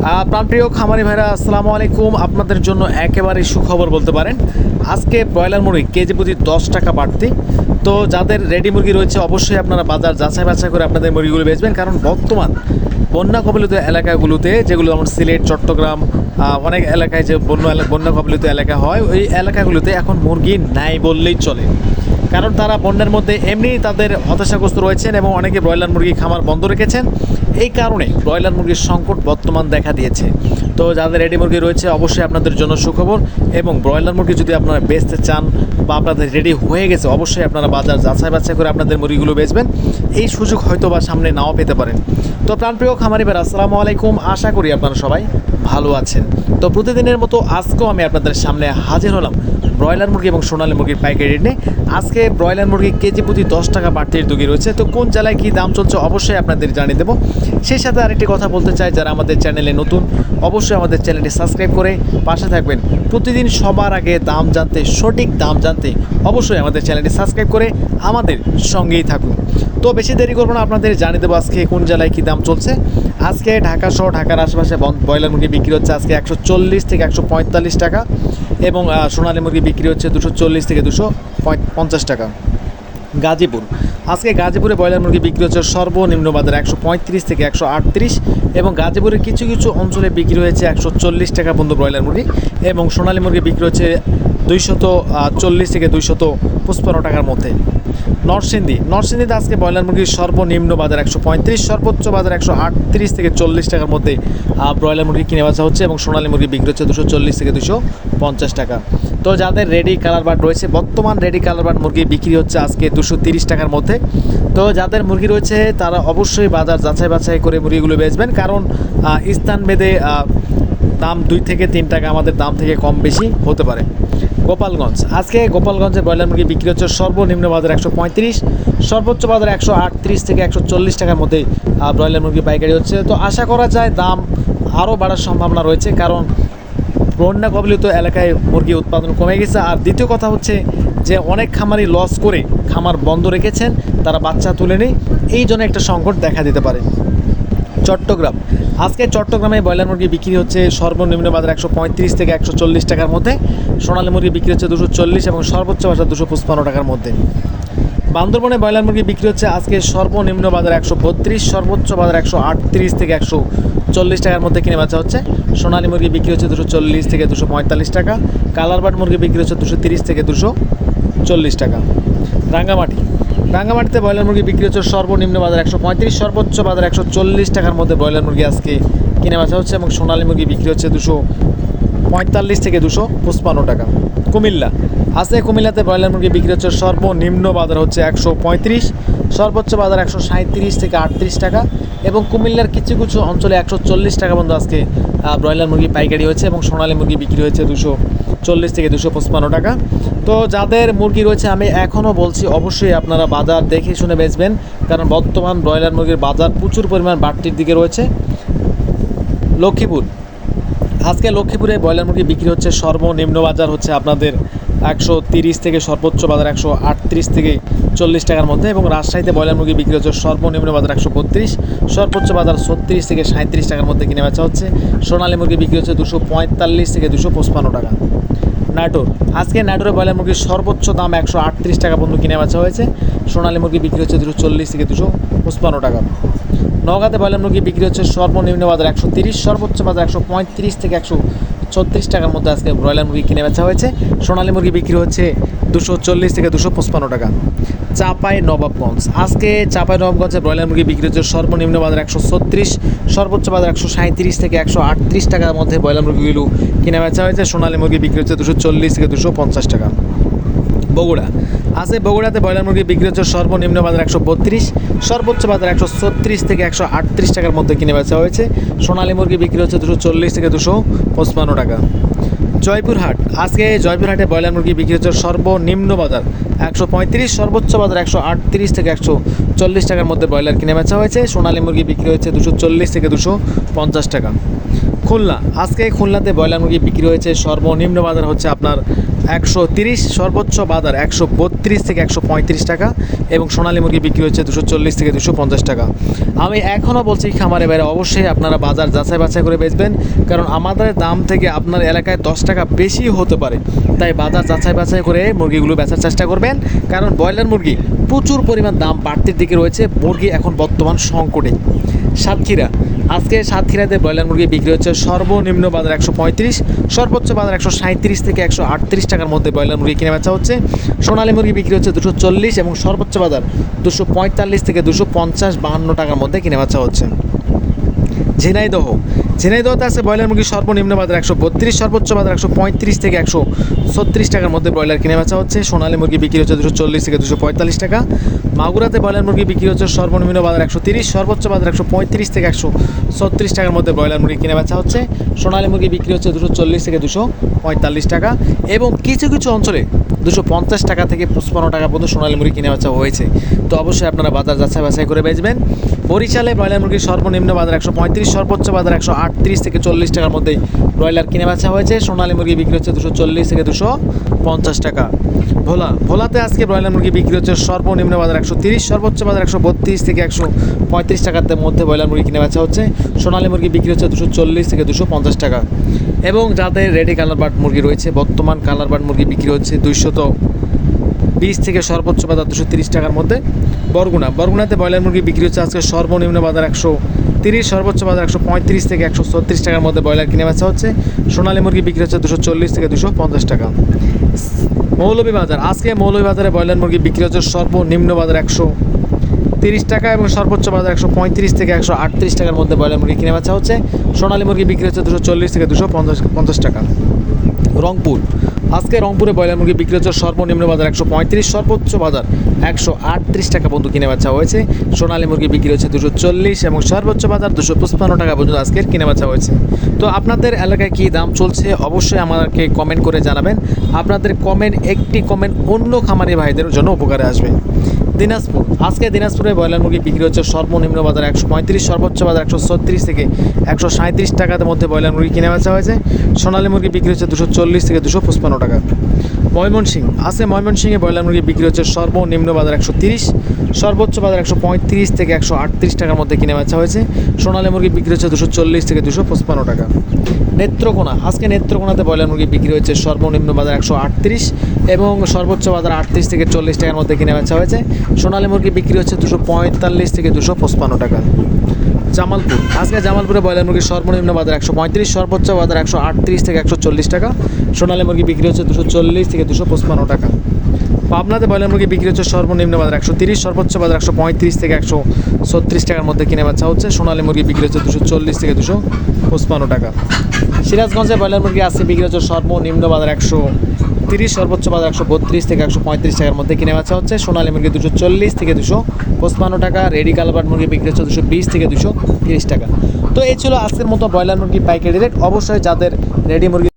প্রাণপ্রিয় খামারি ভাইরা, আসসালামু আলাইকুম। আপনাদের জন্য একেবারে সুখবর বলতে পারেন, আজকে ব্রয়লার মুরগি কেজি প্রতি দশ টাকা বাড়তি। তো যাদের রেডি মুরগি রয়েছে, অবশ্যই আপনারা বাজার যাচাই বাছাই করে আপনাদের মুরগিগুলো বেচবেন। কারণ বর্তমান বন্যা কবলিত এলাকাগুলোতে, যেগুলো যেমন সিলেট, চট্টগ্রাম অনেক এলাকায় যে বন্য বন্যা কবলিত এলাকা হয়, ওই এলাকাগুলোতে এখন মুরগি নাই বললেই চলে। কারণ তারা বন্যার মধ্যে এমনি তাদের হতাশাগ্রস্ত রয়েছেন এবং অনেকে ব্রয়লার মুরগি খামার বন্ধ রেখেছেন। এই কারণে ব্রয়লার মুরগির সংকট বর্তমান দেখা দিয়েছে। তো যাদের রেডি মুরগি রয়েছে, অবশ্যই আপনাদের জন্য সুখবর এবং ব্রয়লার মুরগি যদি আপনারা বেচতে চান বা আপনাদের রেডি হয়ে গেছে, অবশ্যই আপনারা বাজার যাচাই বাছাই করে আপনাদের মুরগিগুলো বেচবেন। এই সুযোগ হয়তো বা সামনে নাও পেতে পারেন। তো প্রাণপ্রিয় খামারি বের আসসালামু আলাইকুম। আশা করি আপনারা সবাই ভালো আছেন। তো প্রতিদিনের মতো আজকেও আমি আপনাদের সামনে হাজির হলাম ব্রয়লার মুরগি এবং সোনালী মুরগির পাইকারি রেট। নিয়ে আজকে ব্রয়লার মুরগি কেজি প্রতি দশ টাকা বাড়তির দুগি রয়েছে। তো কোন জেলায় কী দাম চলছে অবশ্যই আপনাদের জানিয়ে দেবো। সেই সাথে আরেকটি কথা বলতে চাই, যারা আমাদের চ্যানেলে নতুন, অবশ্যই আমাদের চ্যানেলটি সাবস্ক্রাইব করে পাশে থাকবেন। প্রতিদিন সবার আগে দাম জানতে, সঠিক দাম জানতে অবশ্যই আমাদের চ্যানেলটি সাবস্ক্রাইব করে আমাদের সঙ্গেই থাকুন। তো বেশি দেরি করব না, আপনাদের জানিয়ে দেবো আজকে কোন জেলায় কী দাম চলছে। আজকে ঢাকা সহ ঢাকার আশেপাশে ব্রয়লার মুরগি বিক্রি হচ্ছে আজকে একশো চল্লিশ থেকে একশো পঁয়তাল্লিশ টাকা। এবং সোনালি মুরগি বিক্রি হচ্ছে দুশো চল্লিশ থেকে দুশো পঞ্চাশ টাকা। গাজীপুর। আজকে গাজীপুরে ব্রয়লার মুরগি বিক্রি হচ্ছে সর্বনিম্ন বাজারে একশো পঁয়ত্রিশ থেকে একশো আটত্রিশ এবং গাজীপুরের কিছু কিছু অঞ্চলে বিক্রি হয়েছে একশো চল্লিশ টাকা পর্যন্ত ব্রয়লার মুরগি এবং সোনালী মুরগি বিক্রি হচ্ছে দুইশত চল্লিশ থেকে দুইশত পঁচপান্ন টাকার মধ্যে। নরসিংদী, নরসিংদীতে আজকে ব্রয়লার মুরগির সর্বনিম্ন বাজার একশো পঁয়ত্রিশ, সর্বোচ্চ বাজার একশো আটত্রিশ থেকে চল্লিশ টাকার মধ্যে ব্রয়লার মুরগি কিনে বেচা হচ্ছে এবং সোনালী মুরগি বিক্রি হচ্ছে দুশো চল্লিশ থেকে দুশো পঞ্চাশ টাকা। তো যাদের রেডি কালার বার্ড রয়েছে, বর্তমান রেডি কালার বার্ড মুরগি বিক্রি হচ্ছে আজকে দুশো তিরিশ টাকার মধ্যে। তো যাদের মুরগি রয়েছে, তারা অবশ্যই বাজার যাচাই বাছাই করে মুরগিগুলো বেচবেন। কারণ স্থান ভেদে দাম দুই থেকে তিন টাকা, আমাদের দাম থেকে কম বেশি হতে পারে। গোপালগঞ্জ। আজকে গোপালগঞ্জে ব্রয়লার মুরগি বিক্রি হচ্ছে সর্বনিম্ন বাজার একশো পঁয়ত্রিশ, সর্বোচ্চ বাজার একশো আটত্রিশ থেকে একশো চল্লিশ টাকার মধ্যে ব্রয়লার মুরগি পাইকারি হচ্ছে। তো আশা করা যায় দাম আরও বাড়ার সম্ভাবনা রয়েছে, কারণ বন্যা কবলিত এলাকায় মুরগি উৎপাদন কমে গেছে। আর দ্বিতীয় কথা হচ্ছে যে অনেক খামারি লস করে খামার বন্ধ রেখেছেন, তারা বাচ্চা তুলে নেই। এই জন্য একটা সংকট দেখা দিতে পারে। চট্টগ্রাম। আজকে চট্টগ্রামে ব্রয়লার মুরগি বিক্রি হচ্ছে সর্বনিম্ন বাজার একশো পঁয়ত্রিশ থেকে একশো চল্লিশ টাকার মধ্যে। সোনালী মুরগি বিক্রি হচ্ছে দুশো চল্লিশ এবং সর্বোচ্চ বাজার দুশো পঁচপান্ন টাকার মধ্যে। বান্দরবনে ব্রয়লার মুরগি বিক্রি হচ্ছে আজকে সর্বনিম্ন বাজার একশো বত্রিশ, সর্বোচ্চ বাজার একশো আটত্রিশ থেকে একশো চল্লিশ টাকার মধ্যে কিনে বেচা হচ্ছে। সোনালি মুরগি বিক্রি হচ্ছে দুশো চল্লিশ থেকে দুশো পঁয়তাল্লিশ টাকা। কালার বাট মুরগি বিক্রি হচ্ছে দুশো তিরিশ থেকে দুশো চল্লিশ টাকা। রাঙ্গামাটি। রাঙ্গামাটিতে ব্রয়লার মুরগি বিক্রি হচ্ছে সর্বনিম্ন বাজার একশো পঁয়ত্রিশ, সর্বোচ্চ বাজার একশো চল্লিশ টাকার মধ্যে ব্রয়লার মুরগি আজকে কিনে বেচা হচ্ছে এবং সোনালী মুরগি বিক্রি হচ্ছে দুশো পঁয়তাল্লিশ থেকে দুশো পঁচপান্ন টাকা। কুমিল্লা। আছে কুমিল্লাতে ব্রয়লার মুরগি বিক্রি হচ্ছে সর্বনিম্ন বাজার হচ্ছে একশো পঁয়ত্রিশ, সর্বোচ্চ বাজার একশো সাঁত্রিশ থেকে আটত্রিশ টাকা এবং কুমিল্লার কিছু কিছু অঞ্চলে একশো চল্লিশ টাকা পর্যন্ত আজকে ব্রয়লার মুরগি পাইকারি হয়েছে এবং সোনালী মুরগি বিক্রি হয়েছে দুশো চল্লিশ থেকে দুশো পঁচপান্ন টাকা। তো যাদের মুরগি রয়েছে, আমি এখনও বলছি অবশ্যই আপনারা বাজার দেখে শুনে বেচবেন, কারণ বর্তমান ব্রয়লার মুরগির বাজার প্রচুর পরিমাণ বাড়তির দিকে রয়েছে। লক্ষ্মীপুর। আজকে লক্ষ্মীপুরে ব্রয়লার মুরগি বিক্রি হচ্ছে সর্বনিম্ন বাজার হচ্ছে আপনাদের একশো তিরিশ থেকে সর্বোচ্চ বাজার একশো আটত্রিশ থেকে চল্লিশ টাকার মধ্যে এবং রাজশাহীতে ব্রয়লার মুরগি বিক্রি হচ্ছে সর্বনিম্ন বাজার একশো বত্রিশ, সর্বোচ্চ বাজার ছত্রিশ থেকে সাঁত্রিশ টাকার মধ্যে কিনে বেচা হচ্ছে। সোনালী মুরগি বিক্রি হচ্ছে দুশো পঁয়তাল্লিশ থেকে দুশো টাকা। নাটোর। আজকে নাটোরে ব্রয়লার মুরগির সর্বোচ্চ দাম একশো আটত্রিশ টাকা পর্যন্ত কিনে বেচা হয়েছে। সোনালী মুরগি বিক্রি হচ্ছে দুশো চল্লিশ থেকে দুশো পঁচপান্ন টাকা। নগাঁতে ব্রয়লার মুরগি বিক্রি হচ্ছে সর্বনিম্ন বাজার একশো তিরিশ, সর্বোচ্চ বাজার একশো পঁয়ত্রিশ থেকে একশো ছত্রিশ টাকার মধ্যে আজকে ব্রয়লার মুরগি কিনে বেচা হয়েছে। সোনালী মুরগি বিক্রি হচ্ছে দুশো চল্লিশ থেকে দুশো পঁচপান্ন টাকা। চাপাই নবাবগঞ্জ। আজকে চাপাই নবাবগঞ্জে ব্রয়লার মুরগি বিক্রি হচ্ছে সর্বনিম্ন বাজার একশো ছত্রিশ, সর্বোচ্চ বাজার একশো সাঁত্রিশ থেকে একশো আটত্রিশ টাকার মধ্যে ব্রয়লার মুরগিগুলো কিনে বেচা হয়েছে। সোনালী মুরগি বিক্রি হচ্ছে দুশো চল্লিশ থেকে দুশো পঞ্চাশ টাকা। বগুড়া। আছে বগুড়াতে ব্রয়লার মুরগি বিক্রি হচ্ছে সর্বনিম্ন বাজার একশো বত্রিশ, সর্বোচ্চ বাজার একশো ছত্রিশ থেকে একশো আটত্রিশ টাকার মধ্যে কিনে বেচা হয়েছে। সোনালী মুরগি বিক্রি হচ্ছে দুশো চল্লিশ থেকে দুশো পঁচপান্ন টাকা। জয়পুরহাট, আজকে জয়পুরহাটে ব্রয়লার মুরগি বিক্রি হচ্ছে সর্বনিম্ন বাজার একশো পঁয়ত্রিশ, সর্বোচ্চ বাজার একশো আটত্রিশ থেকে একশো চল্লিশ টাকার মধ্যে ব্রয়লার কিনে বেচা হয়েছে। সোনালী মুরগি বিক্রি হয়েছে দুশো চল্লিশ থেকে দুশো পঞ্চাশ টাকা। খুলনা, আজকে খুলনাতে ব্রয়লার মুরগি বিক্রি হয়েছে সর্বনিম্ন বাজার হচ্ছে আপনার একশো তিরিশ সর্বোচ্চ বাজার একশো বত্রিশ থেকে একশো পঁয়ত্রিশ টাকা এবং সোনালী মুরগি বিক্রি হচ্ছে দুশো চল্লিশ থেকে দুশো পঞ্চাশ টাকা। আমি এখনও বলছি খামারে বাইরে অবশ্যই আপনারা বাজার যাচাই বাছাই করে বেচবেন, কারণ আমাদের দাম থেকে আপনার এলাকায় দশ টাকা বেশি হতে পারে। তাই বাজার যাচাই বাছাই করে মুরগিগুলো বেচার চেষ্টা করবেন, কারণ ব্রয়লার মুরগি প্রচুর পরিমাণ দাম বাড়তির দিকে রয়েছে। মুরগি এখন বর্তমান সংকটে। সাতক্ষীরা। আজকে সাতক্ষীরাতে ব্রয়লার মুরগি বিক্রি হচ্ছে সর্বনিম্ন বাজার একশো পঁয়ত্রিশ, সর্বোচ্চ বাজার একশো সাঁত্রিশ থেকে একশো আটত্রিশ টাকার মধ্যে ব্রয়লার মুরগি কিনে বেচা হচ্ছে। সোনালী মুরগি বিক্রি হচ্ছে দুশো চল্লিশ এবং সর্বোচ্চ বাজার দুশো পঁয়তাল্লিশ থেকে দুশো পঞ্চাশ বাহান্ন টাকার মধ্যে কিনে বেচা হচ্ছে। ঝিনাইদহ। ঝিনাইদহতে আছে ব্রয়লার মুরগি সর্বনিম্ন বাজার একশো বত্রিশ, সর্বোচ্চ বাজার একশো পঁয়ত্রিশ থেকে একশো ছত্রিশ টাকার মধ্যে ব্রয়লার কিনে বেচা হচ্ছে। সোনালী মুরগি বিক্রি হচ্ছে দুশো চল্লিশ থেকে দুশো পঁয়তাল্লিশ টাকা। মাগুরাতে ব্রয়লার মুরগি বিক্রি হচ্ছে সর্বনিম্ন বাজার একশো তিরিশ, সর্বোচ্চ বাজার একশো পঁয়ত্রিশ থেকে একশো ছত্রিশ টাকার মধ্যে ব্রয়লার মুরগি কিনে বেচা হচ্ছে। সোনালী মুরগি বিক্রি হচ্ছে দুশো চল্লিশ থেকে দুশো পঁয়তাল্লিশ টাকা এবং কিছু কিছু অঞ্চলে দুশো পঞ্চাশ টাকা থেকে পঁচপান্ন টাকা পর্যন্ত সোনালী মুরগি কিনে বেচা হয়েছে। তো অবশ্যই আপনারা বাজার যাচাই বাছাই করে বেচবেন। বরিশালে ব্রয়লার মুরগির সর্বনিম্ন বাজার একশো পঁয়ত্রিশ, সর্বোচ্চ বাজার একশো আট আটত্রিশ থেকে চল্লিশ টাকার মধ্যে ব্রয়লার কিনে বেচা হয়েছে। সোনালী মুরগি বিক্রি হচ্ছে দুশো চল্লিশ থেকে দুশো পঞ্চাশ টাকা। ভোলা, ভোলাতে আজকে ব্রয়লার মুরগি বিক্রি হচ্ছে সর্বনিম্ন বাজার একশো তিরিশ, সর্বোচ্চ বাজার একশো বত্রিশ থেকে একশো পঁয়ত্রিশ টাকার মধ্যে ব্রয়লার মুরগি কিনে বেচা হচ্ছে। সোনালী মুরগি বিক্রি হচ্ছে দুশো চল্লিশ থেকে দুশো পঞ্চাশ টাকা। এবং যাদের রেডি কালার বার্ড মুরগি রয়েছে, বর্তমান কালার বার্ড মুরগি বিক্রি হচ্ছে দুইশত বিশ থেকে সর্বোচ্চ বাজার দুশো তিরিশ টাকার মধ্যে বরগুনা। বরগুনাতে ব্রয়লার মুরগি বিক্রি হচ্ছে আজকে সর্বনিম্ন বাজার একশো তিরিশ, সর্বোচ্চ বাজার একশো পঁয়ত্রিশ থেকে একশো ছত্রিশ টাকার মধ্যে ব্রয়লার কিনে বেচা হচ্ছে। সোনালী মুরগি বিক্রি হচ্ছে দুশো চল্লিশ থেকে দুশো পঞ্চাশ টাকা। মৌলভী বাজার আজকে মৌলভী বাজারে ব্রয়লার মুরগি বিক্রি হচ্ছে সর্বনিম্ন বাজার একশো তিরিশ টাকা এবং সর্বোচ্চ বাজার একশো পঁয়ত্রিশ থেকে একশো আটত্রিশ টাকার মধ্যে ব্রয়লার মুরগি কিনে বেচা হচ্ছে। সোনালী মুরগি বিক্রি হচ্ছে দুশো চল্লিশ থেকে দুশো পঞ্চাশ পঞ্চাশ টাকা। রংপুর। আজকে রংপুরে ব্রয়লার মুরগি বিক্রি হচ্ছে সর্বনিম্ন বাজার একশো পঁয়ত্রিশ, সর্বোচ্চ বাজার একশো আটত্রিশ টাকা পর্যন্ত কিনে বেচা হয়েছে। সোনালী মুরগি বিক্রি হচ্ছে দুশো চল্লিশ এবং সর্বোচ্চ বাজার দুশো পঁচপান্ন টাকা পর্যন্ত আজকের কিনে বেচা হয়েছে। তো আপনাদের এলাকায় কী দাম চলছে? অবশ্যই আমাকে কমেন্ট করে জানাবেন। আপনাদের কমেন্ট একটি কমেন্ট অন্য খামারি ভাইদের জন্য উপকারে আসবে। দিনাজপুর। আজকে দিনাজপুরে ব্রয়লার মুরগি বিক্রি হচ্ছে সর্বনিম্ন বাজার একশো পঁয়ত্রিশ, সর্বোচ্চ বাজার একশো ছত্রিশ থেকে একশো সাঁত্রিশ টাকার মধ্যে ব্রয়লার মুরগি কিনে বেচা হয়েছে। সোনালী মুরগি বিক্রি হচ্ছে দুশো চল্লিশ থেকে দুশো পঁচপান্ন টাকা। ময়মনসিং আছে ময়মনসিংয়ে ব্রয়লার মুরগি বিক্রি হচ্ছে সর্বনিম্ন বাজার একশো তিরিশ, সর্বোচ্চ বাজার একশো পঁয়ত্রিশ থেকে একশো আটত্রিশ টাকার মধ্যে কিনে বেচা হয়েছে। সোনালী মুরগি বিক্রি হচ্ছে দুশো চল্লিশ থেকে দুশো পঁচপান্ন টাকা। নেত্রকোনা। আজকে নেত্রকোনাতে ব্রয়লার মুরগি বিক্রি হচ্ছে সর্বনিম্ন বাজার একশো আটত্রিশ এবং সর্বোচ্চ বাজার আটত্রিশ থেকে চল্লিশ টাকার মধ্যে কিনে বেচা হয়েছে। সোনালী মুরগি বিক্রি হচ্ছে দুশো পঁয়তাল্লিশ থেকে দুশো পঁচপান্ন টাকা। জামালপুর। আজকে জামালপুরে ব্রয়লার মুরগির সর্বনিম্ন বাজার একশো পঁয়ত্রিশ, সর্বোচ্চ বাজার একশো আটত্রিশ থেকে একশো চল্লিশ টাকা। সোনালী মুরগি বিক্রি হচ্ছে দুশো চল্লিশ থেকে দুশো পঁচপান্ন টাকা। পাবনাতে ব্রয়লার মুরগি বিক্রি হচ্ছে সর্বনিম্ন বাজার একশো তিরিশ, সর্বোচ্চ বাজার একশো পঁয়ত্রিশ থেকে একশো ছত্রিশ টাকার মধ্যে কিনে বেচা হচ্ছে। সোনালী মুরগি বিক্রি হচ্ছে দুশো চল্লিশ থেকে দুশো পঁচপান্ন টাকা। সিরাজগঞ্জে ব্রয়লার মুরগি আজকে বিক্রি হচ্ছে সর্বনিম্ন বাজার একশো তিরিশ, সর্বোচ্চ বাজার একশো বত্রিশ থেকে একশো পঁয়ত্রিশ টাকার মধ্যে কিনে বেচা হচ্ছে। সোনালী মুরগি দুশো চল্লিশ থেকে দুশো পঁচপান্ন টাকা, রেডি কালবার্ড মুরগি বিক্রি হচ্ছে দুশো বিশ থেকে দুশো তিরিশ টাকা। তো এই ছিল আজকের মতো ব্রয়লার মুরগি পাইকারি রেট। অবশ্যই যাদের রেডি মুরগি